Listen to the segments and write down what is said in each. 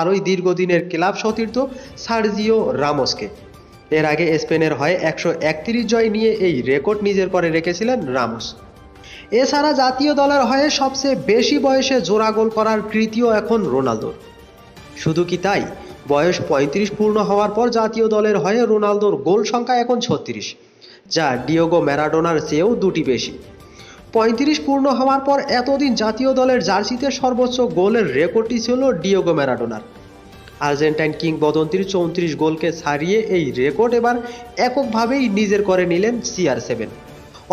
আরই দীর্ঘদিনের ক্লাব সতীর্থ সার্জিও রামোসকে। এর আগে স্পেনের হয়ে একশো একত্রিশ জয় নিয়ে এই রেকর্ড নিজের করে রেখেছিলেন রামোস। এছাড়া জাতীয় দলের হয়ে সবচেয়ে বেশি বয়সে জোড়া গোল করার কৃতিও এখন রোনালদোর। শুধু কি তাই? বয়স পঁয়ত্রিশ পূর্ণ হওয়ার পর জাতীয় দলের হয়ে রোনালদোর গোল সংখ্যা এখন ছত্রিশ, যা ডিওগো ম্যারাডোনার চেয়েও দুটি বেশি। পঁয়ত্রিশ পূর্ণ হওয়ার পর এতদিন জাতীয় দলের জার্সিতে সর্বোচ্চ গোলের রেকর্ডটি ছিল ডিওগো ম্যারাডোনার। আর্জেন্টাইন কিংবদন্তির চৌত্রিশ গোলকে ছাড়িয়ে এই রেকর্ড এবার এককভাবেই নিজের করে নিলেন সিআর সেভেন।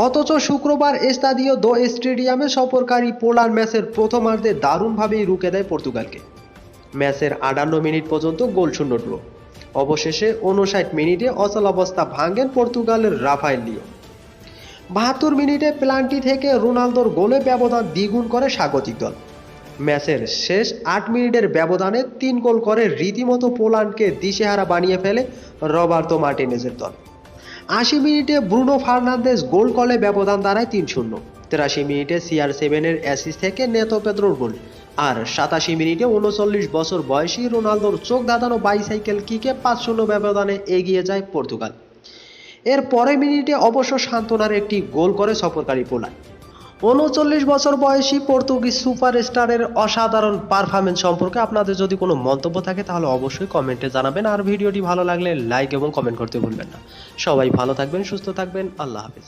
অথচ শুক্রবার এস্তাদিও দো স্টেডিয়ামে সফরকারী পোলার ম্যাচের প্রথমার্ধে দারুণভাবেই রুখে দেয় পর্তুগালকে। ম্যাচের আটান্ন মিনিট পর্যন্ত গোল শূন্য ড্র। অবশেষে উনষাট মিনিটে অচলাবস্থা ভাঙেন পর্তুগালের রাফায়েল লিও। বাহাত্তর মিনিটে প্লান্টি থেকে রোনালদোর গোলে ব্যবধান দ্বিগুণ করে স্বাগতিক দল। ম্যাচের শেষ আট মিনিটের ব্যবধানে তিন গোল করে রীতিমতো পোল্যান্ডকে দিশেহারা বানিয়ে ফেলে রবার্তো মার্টিনেজের দল। আশি মিনিটে ব্রুনো ফার্নান্দেজ গোল কলে ব্যবধান দাঁড়ায় তিন শূন্য। তেরাশি মিনিটে সিআর সেভেনের অ্যাসিস থেকে নেতো পেদ্রোর গোল। আর সাতাশি মিনিটে উনচল্লিশ বছর বয়সী রোনালদোর চোখ দাঁড়ানো বাইসাইকেল কিকে পাঁচ শূন্য ব্যবধানে এগিয়ে যায় পর্তুগাল। এর পরের মিনিটে অবশ্য সান্ত্বনার একটি গোল করে সফরকারী পোল্যান্ড উনচল্লিশ বছর বয়সী পর্তুগিজ সুপারস্টারের অসাধারণ পারফরমেন্স সম্পর্কে আপনাদের যদি কোনো মন্তব্য থাকে, তাহলে অবশ্যই কমেন্টে জানাবেন। আর ভিডিওটি ভালো লাগলে লাইক এবং কমেন্ট করতে ভুলবেন না। সবাই ভালো থাকবেন, সুস্থ থাকবেন। আল্লাহ হাফিজ।